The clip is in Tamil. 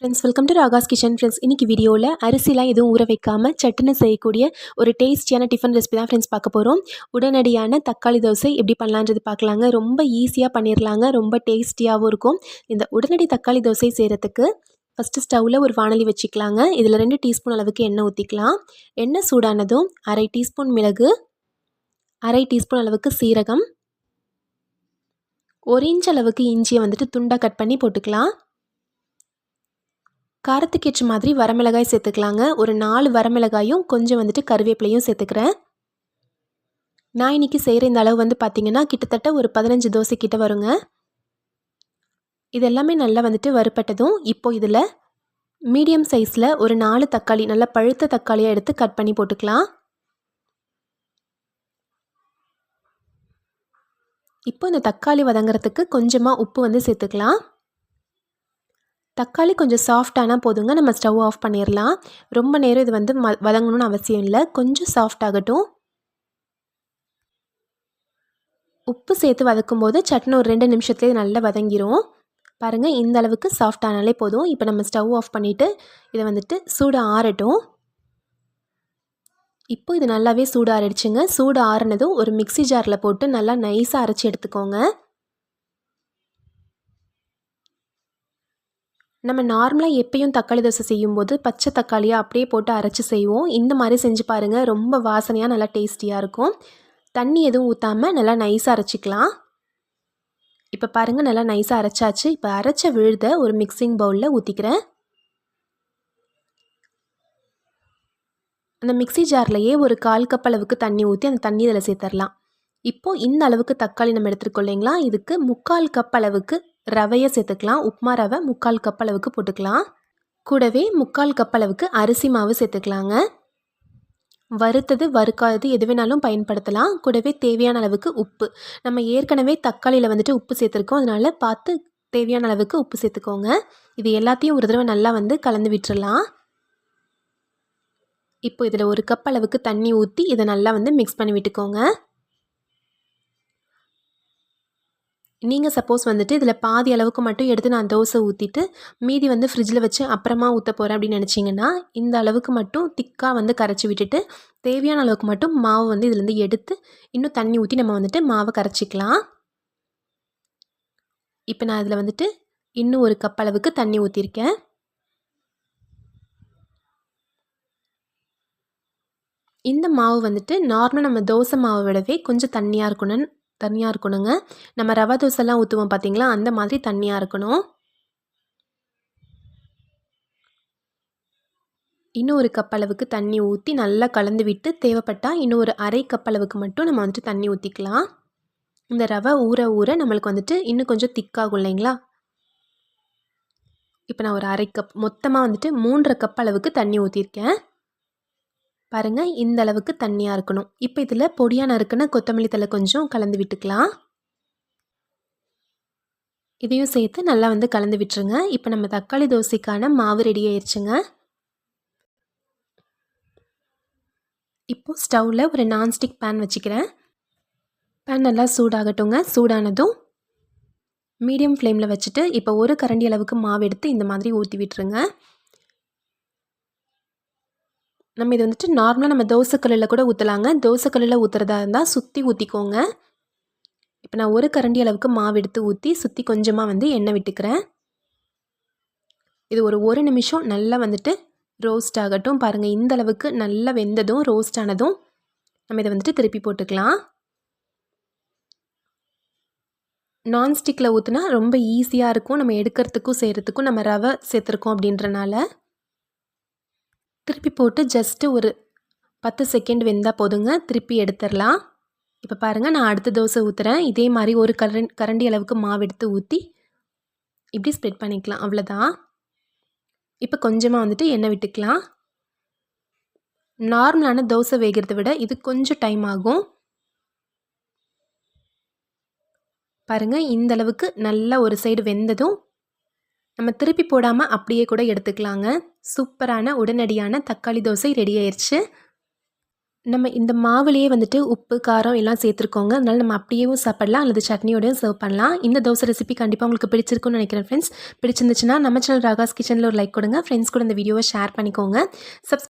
Friends welcome to Raga's kitchen friends இன்றைக்கி வீடியோவில் அரிசிலாம் எதுவும் ஊற வைக்காமல் சட்டுன்னு செய்யக்கூடிய ஒரு டேஸ்டியான டிஃபன் ரெசிபி தான் ஃப்ரெண்ட்ஸ் பார்க்க போகிறோம் உடனடியான தக்காளி தோசை எப்படி பண்ணலான்றது பார்க்கலாங்க. ரொம்ப ஈஸியாக பண்ணிடலாங்க ரொம்ப டேஸ்டியாகவும் இருக்கும். இந்த உடனடி தக்காளி தோசை செய்கிறதுக்கு ஃபஸ்ட்டு ஸ்டவ்வில் ஒரு வானலி வச்சுக்கலாங்க. இதில் ரெண்டு டீஸ்பூன் அளவுக்கு எண்ணெய் ஊற்றிக்கலாம் எண்ணெய் சூடானதும் அரை டீஸ்பூன் மிளகு அரை டீஸ்பூன் அளவுக்கு சீரகம் ஒரு இன்ச் அளவுக்கு இஞ்சியை வந்துட்டு துண்டாக கட் பண்ணி போட்டுக்கலாம். காரத்துக்கேற்ற மாதிரி வரமிளகாய் சேர்த்துக்கலாங்க. ஒரு நாலு வரமிளகாயும் கொஞ்சம் வந்துட்டு கருவேப்பிலையும் சேர்த்துக்கிறேன். நான் இன்றைக்கி செய்கிற இந்த அளவு வந்து பார்த்திங்கன்னா கிட்டத்தட்ட ஒரு பதினஞ்சு தோசை கிட்ட வருங்க. இது எல்லாமே நல்லா வந்துட்டு வறுப்பட்டதும் இப்போ இதில் மீடியம் சைஸில் ஒரு நாலு தக்காளி நல்லா பழுத்த தக்காளியாக எடுத்து கட் பண்ணி போட்டுக்கலாம். இப்போ இந்த தக்காளி வதங்குறதுக்கு கொஞ்சமாக உப்பு வந்து சேர்த்துக்கலாம். தக்காளி கொஞ்சம் சாஃப்டானால் போதுங்க. நம்ம ஸ்டவ் ஆஃப் பண்ணிடலாம் ரொம்ப நேரம் இது வந்து ம வதங்கணும்னு அவசியம் இல்லை. கொஞ்சம் சாஃப்ட் ஆகட்டும். உப்பு சேர்த்து வதக்கும் போது சட்னி ஒரு ரெண்டு நிமிஷத்துலேயே நல்லா வதங்கிரும். பாருங்கள் இந்த அளவுக்கு சாஃப்ட் ஆனாலே போதும். இப்போ நம்ம ஸ்டவ் ஆஃப் பண்ணிவிட்டு இதை வந்துட்டு சூடு ஆறட்டும். இப்போ இது நல்லாவே சூடு ஆறிடுச்சுங்க. சூடு ஆறுனதும் ஒரு மிக்சி ஜாரில் போட்டு நல்லா நைஸாக அரைச்சி எடுத்துக்கோங்க. நம்ம நார்மலாக எப்பயும் தக்காளி தோசை செய்யும்போது பச்சை தக்காளியாக அப்படியே போட்டு அரைச்சி செய்வோம். இந்த மாதிரி செஞ்சு பாருங்கள் ரொம்ப வாசனையாக நல்லா டேஸ்டியாக இருக்கும். தண்ணி எதுவும் ஊற்றாமல் நல்லா நைஸாக அரைச்சிக்கலாம். இப்போ பாருங்கள் நல்லா நைஸாக அரைச்சாச்சு. இப்போ அரைச்ச விழுத ஒரு மிக்சிங் பவுலில் ஊற்றிக்கிறேன் அந்த மிக்சி ஜார்லையே ஒரு கால் கப் அளவுக்கு தண்ணி ஊற்றி அந்த தண்ணி இதில் சேர்த்துடலாம். இப்போது இந்த அளவுக்கு தக்காளி நம்ம எடுத்துருக்கோம் இல்லைங்களா? இதுக்கு முக்கால் கப் அளவுக்கு ரவையை சேர்த்துக்கலாம். உப்மா ரவை முக்கால் கப் அளவுக்கு போட்டுக்கலாம். கூடவே முக்கால் கப் அளவுக்கு அரிசி மாவு சேர்த்துக்கலாங்க. வறுத்தது வறுக்காதது எது வேணாலும் பயன்படுத்தலாம். கூடவே தேவையான அளவுக்கு உப்பு. நம்ம ஏற்கனவே தக்காளியில் வந்துட்டு உப்பு சேர்த்துருக்கோம். அதனால் பார்த்து தேவையான அளவுக்கு உப்பு சேர்த்துக்கோங்க. இது எல்லாத்தையும் ஒரு தடவை நல்லா வந்து கலந்து விட்டுடலாம் இப்போ இதில் ஒரு கப் அளவுக்கு தண்ணி ஊற்றி இதை நல்லா வந்து மிக்ஸ் பண்ணி விட்டுக்கோங்க. நீங்கள் சப்போஸ் வந்துட்டு இதில் பாதி அளவுக்கு மட்டும் எடுத்து நான் தோசை ஊற்றிட்டு மீதி வந்து ஃப்ரிட்ஜில் வச்சு அப்புறமா ஊற்ற போகிறேன் அப்படின்னு நினச்சிங்கன்னா இந்த அளவுக்கு மட்டும் திக்காக வந்து கரைச்சி விட்டுட்டு தேவையான அளவுக்கு மட்டும் மாவு வந்து இதுலேருந்து எடுத்து இன்னும் தண்ணி ஊற்றி நம்ம வந்துட்டு மாவை கரைச்சிக்கலாம். இப்போ நான் இதில் வந்துட்டு இன்னும் ஒரு கப் அளவுக்கு தண்ணி ஊற்றிருக்கேன் இந்த மாவு வந்துட்டு நார்மலாக நம்ம தோசை மாவை விடவே கொஞ்சம் தண்ணியாக இருக்கணும்னு தண்ணியாக இருக்கணுங்க. நம்ம ரவா தோசைலாம் ஊற்றுவோம் பார்த்தீங்களா அந்த மாதிரி தண்ணியாக இருக்கணும். இன்னும் ஒரு கப் அளவுக்கு தண்ணி ஊற்றி நல்லா கலந்து விட்டு தேவைப்பட்டால் இன்னும் ஒரு அரை கப் அளவுக்கு மட்டும் நம்ம வந்துட்டு தண்ணி ஊற்றிக்கலாம் இந்த ரவை ஊற ஊற நம்மளுக்கு வந்துட்டு இன்னும் கொஞ்சம் திக்காகும் இல்லைங்களா? இப்போ நான் ஒரு அரை கப் மொத்தமாக வந்துட்டு மூன்றரை கப் அளவுக்கு தண்ணி ஊற்றிருக்கேன் பாருங்கள் இந்த அளவுக்கு தண்ணியாக இருக்கணும். இப்போ இதில் பொடியாக நறுக்குன கொத்தமல்லி தலை கொஞ்சம் கலந்து விட்டுக்கலாம். இதையும் சேர்த்து நல்லா வந்து கலந்து விட்டுருங்க. இப்போ நம்ம தக்காளி தோசைக்கான மாவு ரெடி ஆயிடுச்சுங்க இப்போது ஸ்டவ்வில் ஒரு நான்ஸ்டிக் பேன் வச்சுக்கிறேன். பேன் நல்லா சூடாகட்டுங்க. சூடானதும் மீடியம் ஃப்ளேமில் வச்சுட்டு இப்போ ஒரு கரண்டி அளவுக்கு மாவு எடுத்து இந்த மாதிரி ஊற்றி விட்டுருங்க. நம்ம இது வந்துட்டு நார்மலாக நம்ம தோசைக்கல்லில் கூட ஊற்றலாங்க தோசைக்கல்லில் ஊற்றுறதா இருந்தால் சுற்றி ஊற்றிக்கோங்க இப்போ நான் ஒரு கரண்டி அளவுக்கு மாவு எடுத்து ஊற்றி சுற்றி கொஞ்சமாக வந்து எண்ணெய் விட்டுக்கிறேன். இது ஒரு ஒரு நிமிஷம் நல்லா வந்துட்டு ரோஸ்ட் ஆகட்டும். பாருங்கள் இந்த அளவுக்கு நல்லா வெந்ததும் ரோஸ்ட் ஆனதும் நம்ம இதை வந்துட்டு திருப்பி போட்டுக்கலாம். நான்ஸ்டிக்கில் ஊற்றுனா ரொம்ப ஈஸியாக இருக்கும். நம்ம எடுக்கிறதுக்கும் செய்கிறதுக்கும் நம்ம ரவை சேர்த்துருக்கோம் அப்படின்றனால. திருப்பி போட்டு ஜஸ்ட்டு ஒரு பத்து செகண்ட் வெந்தால் போதுங்க. திருப்பி எடுத்துடலாம். இப்போ பாருங்கள் நான் அடுத்த தோசை ஊற்றுறேன் இதே மாதிரி ஒரு கரண் கரண்டி அளவுக்கு மாவு எடுத்து ஊற்றி இப்படி ஸ்ப்ரெட் பண்ணிக்கலாம். அவ்வளோதான் இப்போ கொஞ்சமாக வந்துட்டு எண்ணெய் விட்டுக்கலாம். நார்மலான தோசை வேகிறத விட இது கொஞ்சம் டைம் ஆகும். பாருங்கள் இந்த அளவுக்கு நல்லா ஒரு சைடு வெந்ததும் நம்ம திருப்பி போடாமல் அப்படியே கூட எடுத்துக்கலாங்க. சூப்பரான உடனடியான தக்காளி தோசை ரெடி ஆயிடுச்சு நம்ம இந்த மாவுலேயே வந்துட்டு உப்பு காரம் எல்லாம் சேர்த்துருக்கோங்க. அதனால் நம்ம அப்படியேவும் சாப்பிடலாம் அல்லது சட்னியோடையும் சர்வ் பண்ணலாம். இந்த தோசை ரெசிபி கண்டிப்பாக உங்களுக்கு பிடிச்சிருக்கும்னு நினைக்கிறேன் ஃப்ரெண்ட்ஸ் பிடிச்சிருந்துச்சுன்னா நம்ம சேனல் ராகாஸ் கிச்சனில் ஒரு லைக் கொடுங்க. ஃப்ரெண்ட்ஸ் கூட இந்த வீடியோவை ஷேர் பண்ணிக்கோங்க. சப்ஸ்